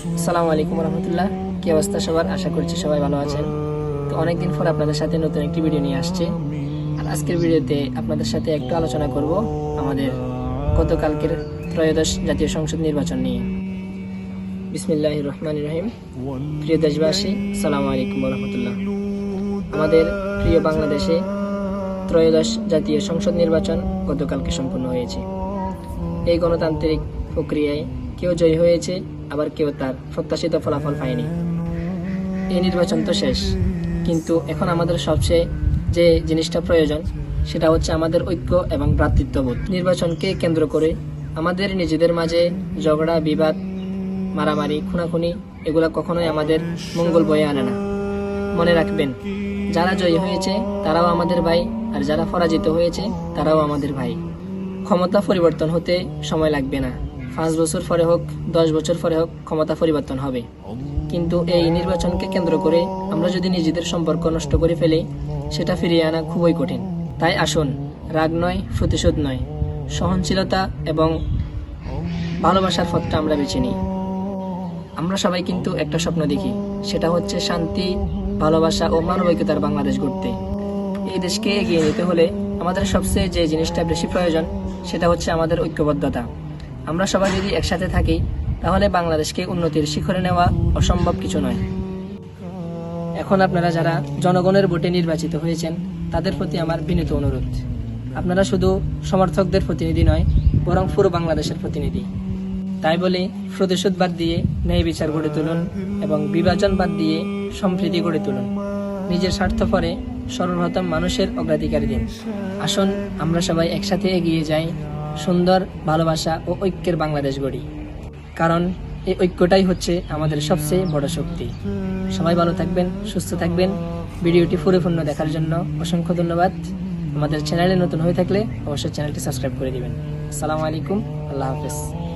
আসসালামু আলাইকুম রহমতুল্লাহ। কি অবস্থা সবার? আশা করছি সবাই ভালো আছেন। তো অনেকদিন পর আপনাদের সাথে নতুন একটি ভিডিও নিয়ে আসছে। আর আজকের ভিডিওতে আপনাদের সাথে একটু আলোচনা করব আমাদের গতকালকের ত্রয়োদশ জাতীয় সংসদ নির্বাচন নিয়ে। বিসমিল্লাহ রহমান রহিম। প্রিয় দেশবাসী, সালাম আলাইকুম রহমতুল্লাহ। আমাদের প্রিয় বাংলাদেশে ত্রয়োদশ জাতীয় সংসদ নির্বাচন গতকালকে সম্পন্ন হয়েছে। এই গণতান্ত্রিক প্রক্রিয়ায় কেউ জয়ী হয়েছে আবার কেউ তার প্রত্যাশিত ফলাফল পায়নি। এই নির্বাচন তো শেষ। কিন্তু এখন আমাদের সবচেয়ে যে জিনিসটা প্রয়োজন, সেটা হচ্ছে আমাদের ঐক্য এবং ভ্রাতৃত্ববোধ। নির্বাচনকে কেন্দ্র করে আমাদের নিজেদের মাঝে ঝগড়া, বিবাদ, মারামারি, খুনাখুনি, এগুলা কখনোই আমাদের মঙ্গল বয়ে আনে না। মনে রাখবেন, যারা জয়ী হয়েছে, তারাও আমাদের ভাই, আর যারা পরাজিত হয়েছে, তারাও আমাদের ভাই। ক্ষমতা পরিবর্তন হতে সময় লাগবে না। পাঁচ বছর পরে হোক, দশ বছর পরে হোক, ক্ষমতা পরিবর্তন হবে। কিন্তু এই নির্বাচনকে কেন্দ্র করে আমরা যদি নিজেদের সম্পর্ক নষ্ট করে ফেলি, সেটা ফিরিয়ে আনা খুবই কঠিন। তাই আসুন, রাগ নয়, প্রতিশোধ নয়। সহনশীলতা এবং ভালোবাসার পথটা আমরা বেছে নিই। আমরা সবাই কিন্তু একটা স্বপ্ন দেখি, সেটা হচ্ছে শান্তি, ভালোবাসা ও মানবিকতার বাংলাদেশ গড়তে। এই দেশকে এগিয়ে নিতে হলে আমাদের সবচেয়ে যে জিনিসটা বেশি প্রয়োজন, সেটা হচ্ছে আমাদের ঐক্যবদ্ধতা। আমরা সবাই যদি একসাথে থাকি, তাহলে বাংলাদেশকে উন্নতির শিখরে নেওয়া অসম্ভব কিছু নয়। এখন আপনারা যারা জনগণের ভোটে নির্বাচিত হয়েছেন, তাদের প্রতি আমার বিনীত অনুরোধ। আপনারা শুধু সমর্থকদের প্রতিনিধি নয়, বরং পুরো বাংলাদেশের প্রতিনিধি। তাই বলে, প্রতিশোধ বাদ দিয়ে ন্যায় বিচার গড়ে তুলুন এবং বিভাজন বাদ দিয়ে সম্প্রীতি গড়ে তুলুন। নিজের স্বার্থ পরে সর্বপ্রথম মানুষের অগ্রাধিকার দিন। আসুন, আমরা সবাই একসাথে এগিয়ে যাই সুন্দর ভালোবাসা ও ঐক্যের বাংলাদেশ গড়ি। কারণ এই ঐক্যটাই হচ্ছে আমাদের সবচেয়ে বড় শক্তি। সবাই ভালো থাকবেন, সুস্থ থাকবেন। ভিডিওটি পরিপূর্ণ দেখার জন্য অসংখ্য ধন্যবাদ। আমাদের চ্যানেলে নতুন হয়ে থাকলে অবশ্যই চ্যানেলটি সাবস্ক্রাইব করে দিবেন। আসসালামু আলাইকুম, আল্লাহ হাফেজ।